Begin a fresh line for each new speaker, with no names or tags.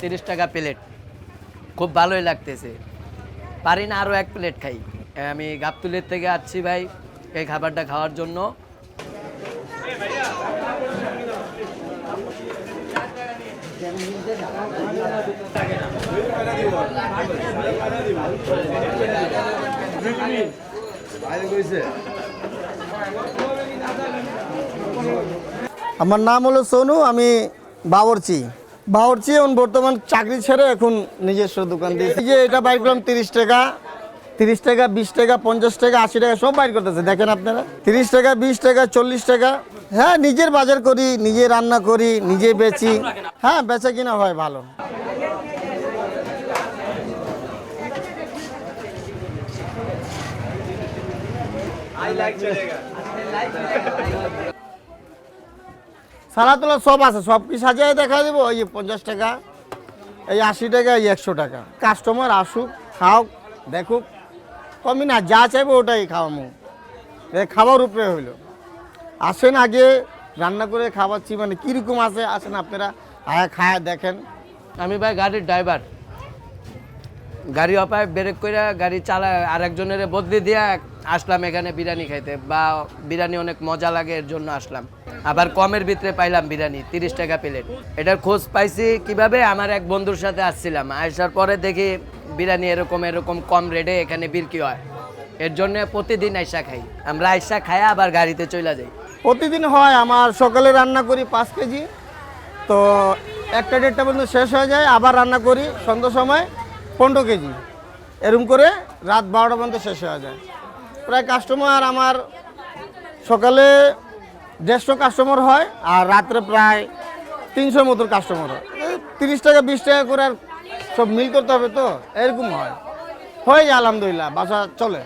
তিরিশ টাকা প্লেট। খুব ভালোই লাগতেছে। পারি না আরও এক প্লেট খাই। আমি গাবতুলের থেকে আসছি ভাই, এই খাবারটা খাওয়ার জন্য।
আমার নাম হলো সোনু, আমি বাবরচি। বাবরচি এখন বর্তমান চাকরি ছেড়ে এখন নিজস্ব দোকান দিয়েছি। যে এটা বাইর করলাম তিরিশ টাকা তিরিশ টাকা, বিশ টাকা, পঞ্চাশ টাকা, আশি টাকা, সব বাইর করতেছে, দেখেন আপনারা। তিরিশ টাকা, বিশ টাকা, চল্লিশ টাকা হ্যাঁ নিজের বাজার করি, নিজে রান্না করি, নিজে বেচি। হ্যাঁ বেচা কিনা হয় ভালো। সালাতুল্লাহ সব আছে, সব কি সাজিয়ে দেখা দেবো? এই পঞ্চাশ টাকা, এই আশি টাকা, এই একশো টাকা। কাস্টমার আসুক, খাওক, দেখুক কমি না, যা চাইব ওটাই খাওয়ামো। খাবার উপরে হইল। আসেন আগে, রান্না করে খাওয়াচ্ছি মানে কীরকম আছে, আসেন আপনারা, আয়া খায় দেখেন।
আমি ভাই গাড়ির ড্রাইভার গাড়ি অপায় ব্রেক করে গাড়ি চালা আর একজনের বদলি দিয়ে আসলাম এখানে বিরিয়ানি খাইতে। বা বিরিয়ানি অনেক মজা লাগে, এর জন্য আসলাম। আবার কমের ভিতরে পাইলাম বিরিয়ানি, তিরিশ টাকা প্লেট। এটার খোঁজ পাইছি কীভাবে? আমার এক বন্ধুর সাথে আসছিলাম। আসার পরে দেখি বিরিয়ানি এরকম এরকম কম রেটে এখানে বিক্রি হয়। এর জন্য প্রতিদিন আইসা খাই। আমরা আইসা খাই আবার গাড়িতে চলে যাই।
প্রতিদিন হয়, আমার সকালে রান্না করি পাঁচ কেজি। তো একটা দেড়টা পর্যন্ত শেষ হয়ে যায়, আবার রান্না করি সন্ধ্যার সময়। পনেরো কেজি। এরকম করে রাত বারোটা পর্যন্ত শেষ হয়ে যায়। প্রায় কাস্টমার আমার সকালে দেড়শো কাস্টমার হয় আর রাত্রে প্রায় তিনশোর মতো কাস্টমার হয়। তিরিশ টাকা, বিশ টাকা করে আর সব মিল করতে হবে তো, এরকম হয়। হয়ে যায় আলহামদুলিল্লাহ, বাসা চলে।